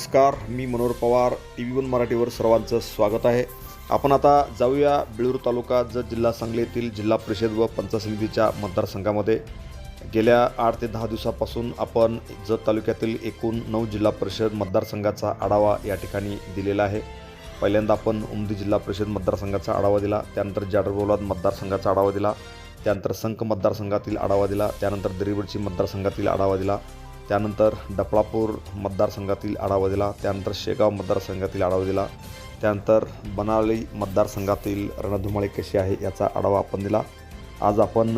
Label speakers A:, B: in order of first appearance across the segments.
A: नमस्कार मी Manohar Pawar T V one मराठीवर सर्वांचं स्वागत आहे. आपण आता जाऊया बेळूर तालुका जत जिल्हा सांगली येथील जिल्हा परिषद व पंचायत समितीच्या मतदारसंघामध्ये. गेल्या आठ ते दहा दिवसापासून आपण जत तालुक्यातील एकूण नऊ जिल्हा परिषद मतदारसंघाचा आढावा या ठिकाणी दिलेला आहे. पहिल्यांदा आपण उमदी जिल्हा परिषद मतदारसंघाचा आढावा दिला त्यानंतर जाडरबोलाद मतदारसंघाचा आढावा दिला त्यानंतर संख मतदारसंघातील आढावा दिला त्यानंतर दरिवडची मतदारसंघातील आढावा दिला त्यानंतर डपळापूर मतदारसंघातील आढावा दिला त्यानंतर शेगाव मतदारसंघातील आढावा दिला त्यानंतर बनाली मतदारसंघातील रणधुमाळी कशी आहे याचा आढावा आपण दिला. आज आपण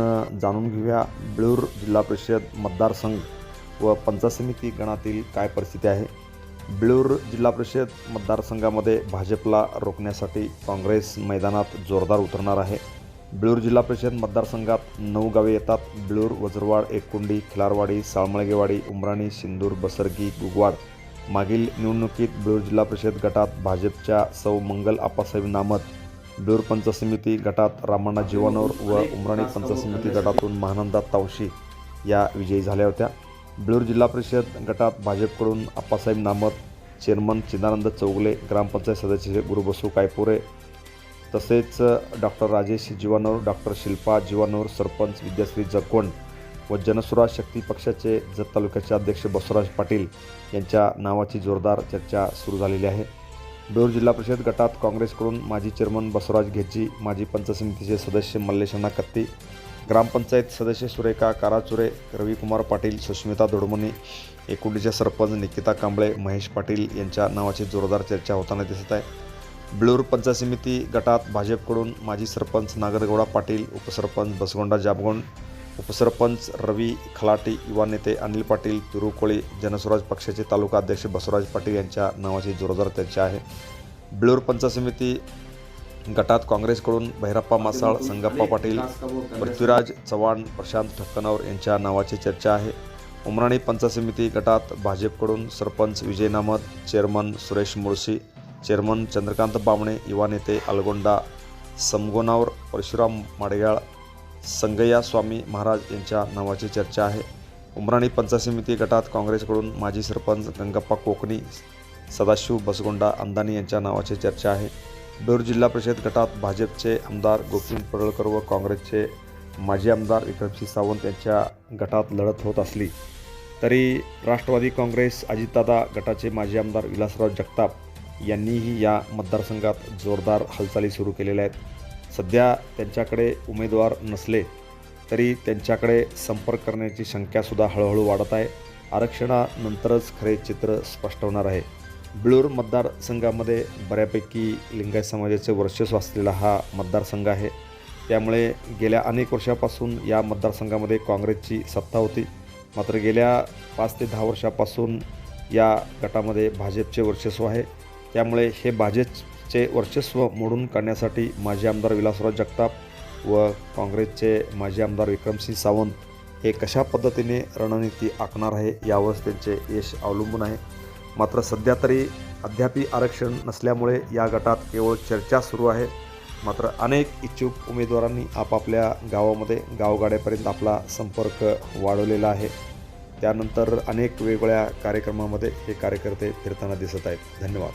A: जाणून घेऊया बिळूर जिल्हा परिषद मतदारसंघ व पंचायत समिती गणातील काय परिस्थिती आहे. बिळूर जिल्हा परिषद मतदारसंघामध्ये भाजपला रोखण्यासाठी काँग्रेस मैदानात जोरदार उतरणार आहे. बिळूर जिल्हा परिषद मतदारसंघात नऊ गावे येतात. बिळूर वजरवाड एककुंडी खिलारवाडी साळमळगेवाडी उमराणी सिंदूर बसरगी गुगवाड. मागील निवडणुकीत बिळूर जिल्हा परिषद गटात भाजपच्या सौ मंगल आप्पासाहेब नामत बिळूर पंचायत समिती गटात रामण्णा जीवानोर व उमराणी पंचायत समिती गटातून महानंदा तावशी या विजयी झाल्या होत्या. बिळूर जिल्हा परिषद गटात भाजपकडून आप्पासाहेब नामत चेअरमन चिदानंद चौगले ग्रामपंचायत सदस्य गुरुबसू कायपुरे तसेच डॉक्टर राजेश जीवानोर डॉक्टर शिल्पा जीवानोर सरपंच विद्याश्री जगकोंड व जनसुराज शक्ती पक्षाचे जत तालुक्याचे अध्यक्ष बसवराज पाटील यांच्या नावाची जोरदार चर्चा सुरू झालेली आहे. बेऊर जिल्हा परिषद गटात काँग्रेसकडून माजी चेअरमन बसवराज घेची माजी पंचायत समितीचे सदस्य मल्लेशण्णा कत्ती ग्रामपंचायत सदस्य सुरेखा काराचुरे रविकुमार पाटील सुष्मिता दोडमणी एकुंडीचे सरपंच निकिता कांबळे महेश पाटील यांच्या नावाची जोरदार चर्चा होताना दिसत आहे. बिळूर पंचायत समिती गटात भाजपकडून माजी सरपंच नागरगौडा पाटील उपसरपंच बसगोंडा जाबगोंड उपसरपंच रवी खलाटी युवा नेते अनिल पाटील तिरुकोळी जनस्वराज पक्षाचे तालुका अध्यक्ष बसवराज पाटील यांच्या नावाची जोरदार चर्चा आहे. बिळूर पंचायत समिती गटात काँग्रेसकडून भैरप्पा मासाळ संगप्पा पाटील पृथ्वीराज चव्हाण प्रशांत ठक्कनवर यांच्या नावाची चर्चा आहे. उमराणी पंचायत समिती गटात भाजपकडून सरपंच विजय नामत चेअरमन सुरेश मुळशी चेअरमन चंद्रकांत बामणे युवा नेते अलगोंडा समगोनावर परशुराम माडगाळ संगय्या स्वामी महाराज यांच्या नावाची चर्चा आहे. उमराणी पंचायत समिती गटात काँग्रेसकडून माजी सरपंच गंगप्पा कोकणी सदाशिव बसगोंडा अंदानी यांच्या नावाची चर्चा आहे. बेऊर जिल्हा परिषद गटात भाजपचे आमदार गोपीन पडळकर व काँग्रेसचे माजी आमदार विक्रमसिंह सावंत यांच्या गटात लढत होत असली तरी राष्ट्रवादी काँग्रेस अजितदादा गटाचे माजी आमदार विलासराव जगताप यांनीही या मतदारसंघात जोरदार हालचाली सुरू केलेल्या आहेत. सध्या त्यांच्याकडे उमेदवार नसले तरी त्यांच्याकडे संपर्क करण्याची संख्यासुद्धा हळूहळू वाढत आहे. आरक्षणानंतरच खरे चित्र स्पष्ट होणार आहे. बिळूर मतदारसंघामध्ये बऱ्यापैकी लिंगायत समाजाचे वर्चस्व असलेला हा मतदारसंघ आहे. त्यामुळे गेल्या अनेक वर्षापासून या मतदारसंघामध्ये काँग्रेसची सत्ता होती. मात्र गेल्या पाच ते दहा वर्षापासून या गटामध्ये भाजपचे वर्चस्व आहे. त्यामुळे हे भाजपचे वर्चस्व मोडून काढण्यासाठी माजी आमदार विलासराव जगताप व काँग्रेसचे माजी आमदार विक्रमसिंह सावंत हे कशा पद्धतीने रणनीती आखणार आहे यावरच त्यांचे यश अवलंबून आहे. मात्र सध्या तरी अद्याप आरक्षण नसल्यामुळे या गटात केवळ चर्चा सुरू आहे. मात्र अनेक इच्छुक उमेदवारांनी आपापल्या गावामध्ये गावगाड्यापर्यंत आपला संपर्क वाढवलेला आहे. त्यानंतर अनेक वेगवेगळ्या कार्यक्रमामध्ये हे कार्यकर्ते फिरताना दिसत आहेत. धन्यवाद.